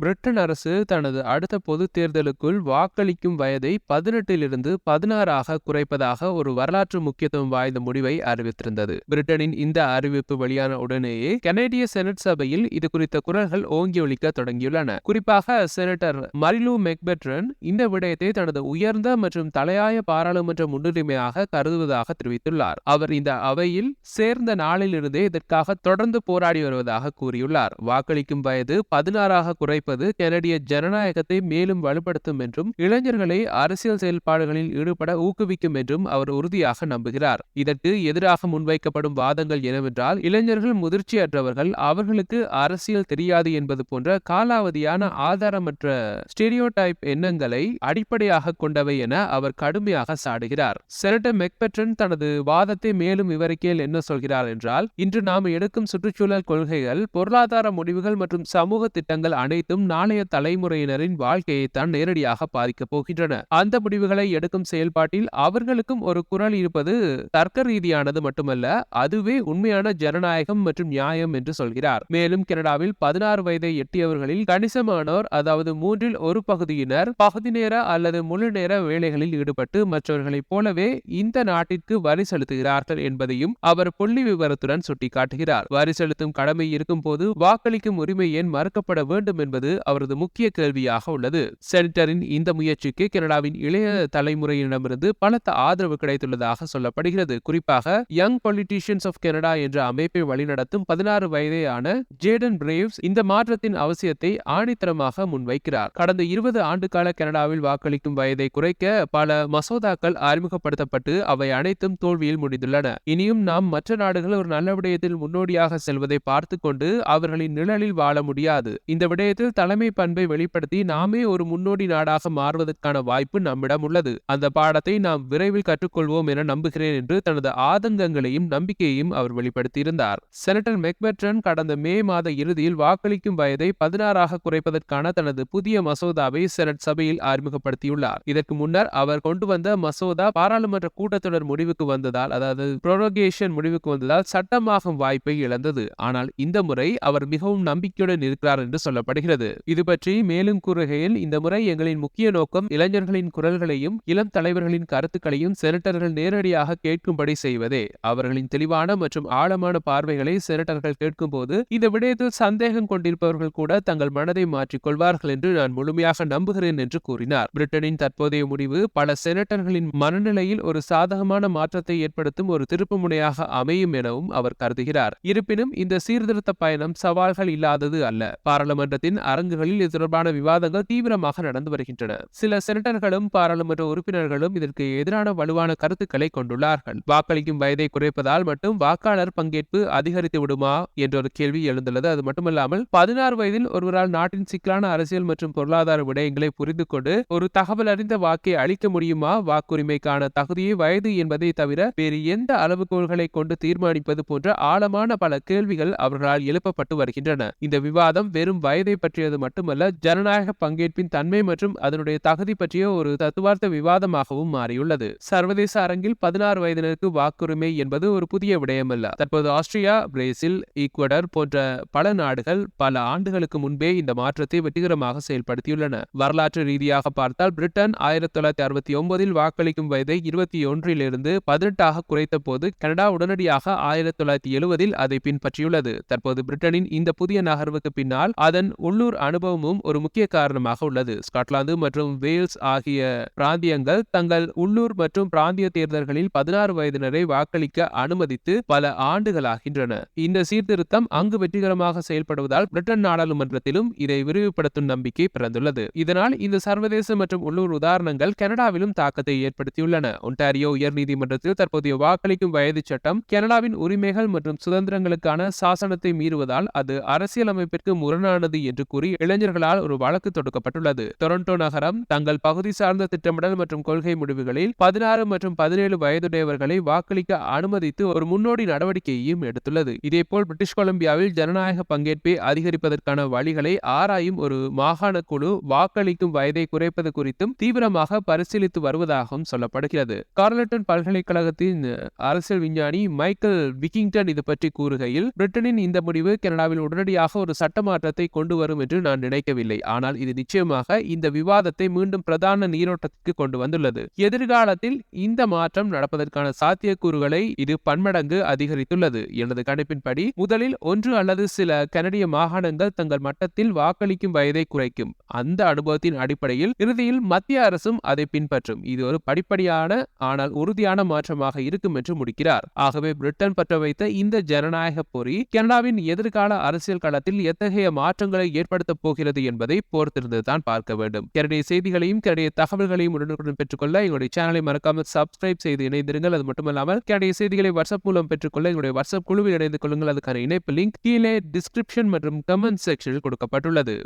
Britain அரசு தனது அடுத்த பொதுத் தேர்தலுக்குள் வாக்களிக்கும் வயதை பதினெட்டிலிருந்து பதினாறாக குறைப்பதாக ஒரு வரலாற்று முக்கியத்துவம் வாய்ந்த முடிவை அறிவித்திருந்தது. பிரிட்டனின் இந்த அறிவிப்பு வெளியான உடனேயே கனேடிய செனட் சபையில் இது குறித்த குரல்கள் ஓங்கி ஒழிக்க தொடங்கியுள்ளன. குறிப்பாக செனட்டர் மரிலு மெக்பெட்ரன் இந்த விடயத்தை தனது உயர்ந்த மற்றும் தலையாய பாராளுமன்ற முன்னுரிமையாக கருதுவதாக தெரிவித்துள்ளார். அவர் இந்த அவையில் சேர்ந்த நாளிலிருந்தே இதற்காக தொடர்ந்து போராடி வருவதாக கூறியுள்ளார். வாக்களிக்கும் வயது பதினாறாக குறைப்பது கனடிய ஜனநாயகத்தை மேலும் வலுப்படுத்தும் என்றும் இளைஞர்களை அரசியல் செயல்பாடுகளில் ஈடுபட ஊக்குவிக்கும் என்றும் அவர் உறுதியாக நம்புகிறார். இதற்கு எதிராக முன்வைக்கப்படும் வாதங்கள் என்னவென்றால் இளைஞர்கள் முதிர்ச்சியற்றவர்கள் அவர்களுக்கு அரசியல் தெரியாது என்பது போன்ற காலாவதியான ஆதாரமற்ற ஸ்டெரியோடைப் எண்ணங்களை அடிப்படையாக கொண்டவை என அவர் கடுமையாக சாடுகிறார். செனட்டர் மெக்பெட்ரன் தனது வாதத்தை மேலும் விவரிக்கையில் என்ன சொல்கிறார் என்றால் இன்று நாம் எடுக்கும் சுற்றுச்சூழல் கொள்கைகள் பொருளாதார முடிவுகள் மற்றும் சமூக திட்டங்கள் அனைத்தும் நாளைய தலைமுறையினரின் வாழ்க்கையைத்தான் நேரடியாக பாதிக்கப் போகின்றன. அந்த முடிவுகளை எடுக்கும் செயல்பாட்டில் அவர்களுக்கும் ஒரு குரல் இருப்பது தர்க்க ரீதியானது மட்டுமல்ல அதுவே உண்மையான ஜனநாயகம் மற்றும் நியாயம் என்று சொல்கிறார். மேலும் கனடாவில் பதினாறு வயதை எட்டியவர்களில் கணிசமானோர் அதாவது மூன்றில் ஒரு பகுதியினர் பகுதி நேர அல்லது முழு நேர வேலைகளில் ஈடுபட்டு மற்றவர்களைப் போலவே இந்த நாட்டிற்கு வரி செலுத்துகிறார்கள் என்பதையும் அவர் புள்ளி விவரத்துடன் சுட்டிக்காட்டுகிறார். வரி செலுத்தும் கடமை இருக்கும் போது வாக்களிக்கும் உரிமை ஏன் மறுக்கப்பட வேண்டும் என்பது அவரது முக்கிய கேள்வியாக உள்ளது. செனட்டரின் இந்த முயற்சிக்கு கனடாவின் இளைய தலைமுறையினரிடமிருந்து பலத்த ஆதரவு கிடைத்துள்ளதாக சொல்லப்படுகிறது. குறிப்பாக யங் பொலிட்டீஷியன்ஸ் ஆஃப் கனடா என்ற அமைப்பை வழிநடத்தும் பதினாறு வயதேயான ஜேடன் பிரேவ்ஸ் இந்த மாற்றத்தின் அவசியத்தை ஆணித்தரமாக முன்வைக்கிறார். கடந்த இருபது ஆண்டுகால கனடாவில் வாக்களிக்கும் வயதை குறைக்க பல மசோதாக்கள் அறிமுகப்படுத்தப்பட்டு அவை அனைத்தும் தோல்வியில் முடிந்துள்ளன. இனியும் நாம் மற்ற நாடுகள் ஒரு நல்ல விடயத்தில் முன்னோடியாக செல்வதை பார்த்து கொண்டு அவர்களின் நிழலில் வாழ முடியாது. இந்த விடயத்தில் தலைமை பண்பை வெளிப்படுத்தி நாமே ஒரு முன்னோடி நாடாக மாறுவதற்கான வாய்ப்பு நம்மிடம் உள்ளது. அந்த பாடத்தை நாம் விரைவில் கற்றுக்கொள்வோம் என நம்புகிறேன் என்று தனது ஆதங்கங்களையும் நம்பிக்கையையும் அவர் வெளிப்படுத்தியிருந்தார். செனட்டர் மெக்பெட்ரன் கடந்த மே மாத இறுதியில் வாக்களிக்கும் வயதை பதினாறாக குறைப்பதற்கான தனது புதிய மசோதாவை செனட் சபையில் அறிமுகப்படுத்தியுள்ளார். இதற்கு முன்னர் அவர் கொண்டு வந்த மசோதா பாராளுமன்ற கூட்டத்தொடர் முடிவுக்கு வந்ததால் அதாவது புரோகேஷன் முடிவுக்கு வந்ததால் சட்டமாகும் வாய்ப்பை இழந்தது. ஆனால் இந்த முறை அவர் மிகவும் நம்பிக்கையுடன் இருக்கிறார் என்று சொல்லப்படுகிறது. இது பற்றி மேலும் கூறுகையில் இந்த முறை எங்களின் முக்கிய நோக்கம் இளைஞர்களின் குரல்களையும் இளம் தலைவர்களின் கருத்துக்களையும் செனட்டர்கள் நேரடியாக கேட்கும்படி செய்வதே. அவர்களின் தெளிவான மற்றும் ஆழமான பார்வைகளை செனட்டர்கள் கேட்கும்போது இந்த விடயத்தில் சந்தேகம் கொண்டிருப்பவர்கள் கூட தங்கள் மனதை மாற்றிக் கொள்வார்கள் என்று நான் முழுமையாக நம்புகிறேன் என்று கூறினார். பிரிட்டனின் தற்போதைய முடிவு பல செனட்டர்களின் மனநிலையில் ஒரு சாதகமான மாற்றத்தை ஏற்படுத்தும் ஒரு திருப்புமுனையாக அமையும் எனவும் அவர் கருதுகிறார். இருப்பினும் இந்த சீர்திருத்த பயணம் சவால்கள் இல்லாதது அல்ல. பாராளுமன்றத்தின் அரங்குகளில் இது தொடர்பான விவாதங்கள் தீவிரமாக நடந்து வருகின்றன. சில செனட்டர்களும் பாராளுமன்ற உறுப்பினர்களும் இதற்கு எதிரான வலுவான கருத்துக்களை கொண்டுள்ளார்கள். வாக்களிக்கும் வயதை குறைப்பதால் மட்டும் வாக்காளர் பங்கேற்பு அதிகரித்து விடுமா என்ற ஒரு கேள்வி எழுந்துள்ளது. அது மட்டுமல்லாமல் பதினாறு வயதில் ஒருவரால் நாட்டின் சிக்கலான அரசியல் மற்றும் பொருளாதார விடயங்களை புரிந்து கொண்டு ஒரு தகவல் அறிந்த வாக்கை அளிக்க முடியுமா? வாக்குரிமைக்கான தகுதியை வயது என்பதை தவிர வேறு எந்த அளவுகோல்களை கொண்டு தீர்மானிப்பது போன்ற ஆழமான பல கேள்விகள் அவர்களால் எழுப்பப்பட்டு வருகின்றன. இந்த விவாதம் வெறும் வயதை பற்றிய பற்றியது மட்டுமல்ல ஜனநாயக பங்கேற்பின் தன்மை மற்றும் அதனுடைய தகுதி பற்றிய ஒரு தத்துவார்த்த விவாதமாகவும் மாறியுள்ளது. சர்வதேச அரங்கில் பதினாறு வயதினருக்கு வாக்குரிமை என்பது ஒரு புதிய விடயமல்ல. தற்போது ஆஸ்திரியா பிரேசில் ஈக்குவடர் போன்ற பல நாடுகள் பல ஆண்டுகளுக்கு முன்பே இந்த மாற்றத்தை வெற்றிகரமாக செயல்படுத்தியுள்ளன. வரலாற்று ரீதியாக பார்த்தால் பிரிட்டன் ஆயிரத்தி தொள்ளாயிரத்தி அறுபத்தி ஒன்பதில் வாக்களிக்கும் வயதை இருபத்தி ஒன்றிலிருந்து பதினெட்டாக குறைத்த போது கனடா உடனடியாக ஆயிரத்தி தொள்ளாயிரத்தி எழுபதில் அதை பின்பற்றியுள்ளது. தற்போது பிரிட்டனின் இந்த புதிய நகர்வுக்கு பின்னால் அதன் உள்ளூர் அனுபவமும் ஒரு முக்கிய காரணமாக உள்ளது. ஸ்காட்லாந்து மற்றும் வேல்ஸ் ஆகிய பிராந்தியங்கள் தங்கள் உள்ளூர் மற்றும் பிராந்திய தேர்தல்களில் பதினாறு வயதினரை வாக்களிக்க அனுமதித்து பல ஆண்டுகளாகின்றன. இந்த சீர்திருத்தம் அங்கு வெற்றிகரமாக செயல்படுவதால் பிரிட்டன் நாடாளுமன்றத்திலும் இதை விரிவுபடுத்தும் நம்பிக்கை பிறந்துள்ளது. இதனால் இந்த சர்வதேச மற்றும் உள்ளூர் உதாரணங்கள் கனடாவிலும் தாக்கத்தை ஏற்படுத்தியுள்ளன. ஒன்டாரியோ உயர்நீதிமன்றத்தில் தற்போதைய வாக்களிக்கும் வயது சட்டம் கனடாவின் உரிமைகள் மற்றும் சுதந்திரங்களுக்கான சாசனத்தை மீறுவதால் அது அரசியலமைப்பிற்கு முரணானது என்று கூறி இளைஞர்களால் ஒரு வழக்கு தொடுக்கப்பட்டுள்ளது. டொரண்டோ நகரம் தங்கள் பகுதி சார்ந்த திட்டமிடல் மற்றும் கொள்கை முடிவுகளில் பதினாறு மற்றும் பதினேழு வயதுடையவர்களை வாக்களிக்க அனுமதித்து ஒரு முன்னோடி நடவடிக்கையையும் எடுத்துள்ளது. இதேபோல் பிரிட்டிஷ் கொலம்பியாவில் ஜனநாயக பங்கேற்பை அதிகரிப்பதற்கான வழிகளை ஆராயும் ஒரு மாகாண குழு வாக்களிக்கும் வயதை குறைப்பது குறித்தும் தீவிரமாக பரிசீலித்து வருவதாகவும் சொல்லப்படுகிறது. கார்லட்டன் பல்கலைக்கழகத்தின் அரசியல் விஞ்ஞானி மைக்கேல் விக்கிங்டன் இது பற்றி கூறுகையில் பிரிட்டனின் இந்த முடிவு கனடாவில் உடனடியாக ஒரு சட்ட மாற்றத்தை கொண்டு வரும் என்று நான் நினைக்கவில்லை. ஆனால் இது நிச்சயமாக இந்த விவாதத்தை மீண்டும் பிரதான நீரோட்டத்திற்கு கொண்டு வந்துள்ளது. எதிர்காலத்தில் இந்த மாற்றம் நடப்பதற்கான சாத்தியக்கூறுகளை இது பன்மடங்கு அதிகரித்துள்ளது. எனது கணிப்பின்படி முதலில் ஒன்று அல்லது சில கனடிய மாகாணங்கள் தங்கள் மட்டத்தில் வாக்களிக்கும் வயதை குறைக்கும். அந்த அனுபவத்தின் அடிப்படையில் இறுதியில் மத்திய அரசும் அதை பின்பற்றும். இது ஒரு படிப்படியான ஆனால் உறுதியான மாற்றமாக இருக்கும் என்று முடிக்கிறார். ஆகவே பிரிட்டன் பற்ற வைத்த இந்த ஜனநாயக பொறி கனடாவின் எதிர்கால அரசியல் களத்தில் எத்தகைய மாற்றங்களை பயன்படுத்தப் போகிறது என்பதை பொறுத்திருந்துதான் பார்க்க வேண்டும். கனடிய செய்திகளையும் கனடிய தகவல்களையும் உடனுக்குடன் பெற்றுக்கொள்ள எங்களுடைய சேனலை மறக்காமல் சப்ஸ்கிரைப் செய்து இணைந்திருங்கள். அது மட்டுமல்லாமல் கனடிய செய்திகளை வாட்ஸ்அப் மூலம் பெற்றுக்கொள்ள எங்களுடைய வாட்ஸ்அப் குழுவில் இணைந்து கொள்ளுங்கள். அதுக்கான இணைப்பு லிங்க் கீழே டிஸ்கிரிப்ஷன் மற்றும் கமெண்ட் செக்ஷனில் கொடுக்கப்பட்டுள்ளது.